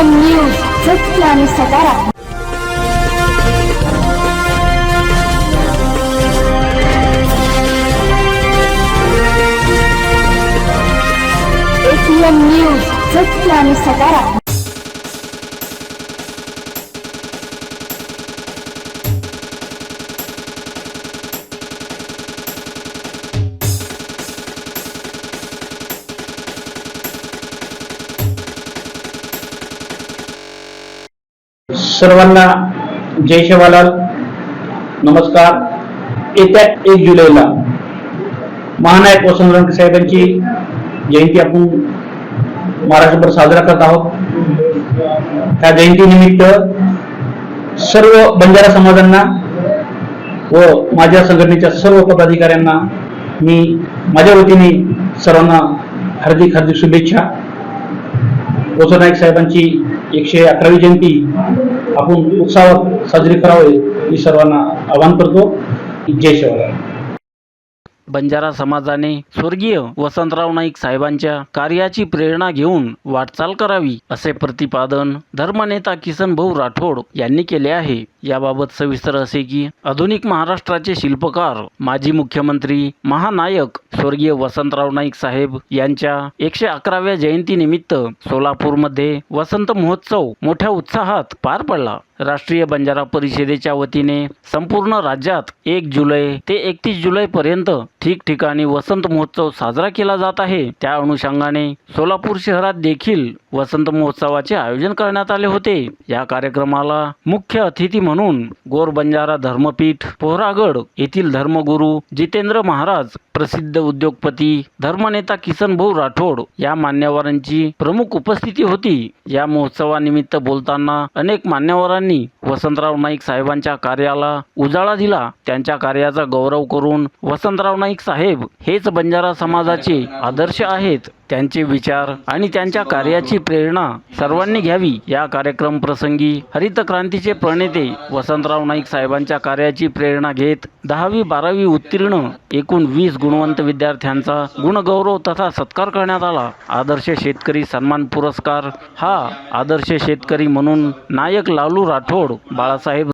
M news सत्य आणि सकारात्मक एम न्यूज सत्य आणि सकारात्मक सर्वांना जय शिवालाल. नमस्कार. येत्या एक जुलैला महानायक वसंत रंग साहेबांची जयंती आपण महाराष्ट्रभर साजरा करत आहोत. त्या जयंतीनिमित्त सर्व बंजारा समाजांना व माझ्या संघटनेच्या सर्व पदाधिकाऱ्यांना मी माझ्या वतीने सर्वांना हार्दिक हार्दिक शुभेच्छा. वसंत नाईक साहेबांची एकशे अकरावी जयंती आपण उत्साहात साजरी करावे मी सर्वांना आवाहन करतो. जय शिवराय. बंजारा समाजाने स्वर्गीय वसंतराव नाईक साहेबांच्या कार्याची प्रेरणा घेऊन वाटचाल करावी असे प्रतिपादन धर्मनेता किसन भाऊ राठोड यांनी केले आहे. याबाबत सविस्तर असे की आधुनिक महाराष्ट्राचे शिल्पकार माजी मुख्यमंत्री महानायक स्वर्गीय वसंतराव नाईक साहेब यांच्या एकशे अकराव्या जयंतीनिमित्त सोलापूरमध्ये वसंत महोत्सव मोठ्या उत्साहात पार पडला. राष्ट्रीय बंजारा परिषदेच्या वतीने संपूर्ण राज्यात एक जुलै ते एकतीस जुलै पर्यंत ठिकठिकाणी वसंत महोत्सव साजरा केला जात आहे. त्या अनुषंगाने सोलापूर शहरात देखील वसंत महोत्सवाचे आयोजन करण्यात आले होते. या कार्यक्रमाला मुख्य अतिथी म्हणून गोर बंजारा धर्मपीठ पोहरागड येथील धर्मगुरू जितेंद्र महाराज प्रसिद्ध उद्योगपती धर्मनेता किसन भाऊ राठोड या मान्यवरांची प्रमुख उपस्थिती होती. या महोत्सवानिमित्त बोलताना अनेक मान्यवरांनी वसंतराव नाईक साहेबांच्या कार्याला उजाळा दिला. त्यांच्या कार्याचा गौरव करून वसंतराव नाईक साहेब हेच बंजारा समाजाचे आदर्श आहेत. त्यांचे विचार आणि त्यांच्या कार्याची प्रेरणा सर्वांनी घ्यावी या कार्यक्रम प्रसंगी हरित क्रांतीचे प्रणेते वसंतराव नाईक साहेबांच्या कार्याची प्रेरणा घेत दहावी बारावी उत्तीर्ण एकूण वीस गुणवंत विद्यार्थ्यांचा गुणगौरव तथा सत्कार करण्यात आला. आदर्श शेतकरी सन्मान पुरस्कार हा आदर्श शेतकरी म्हणून नायक लालू राठोड बाळासाहेब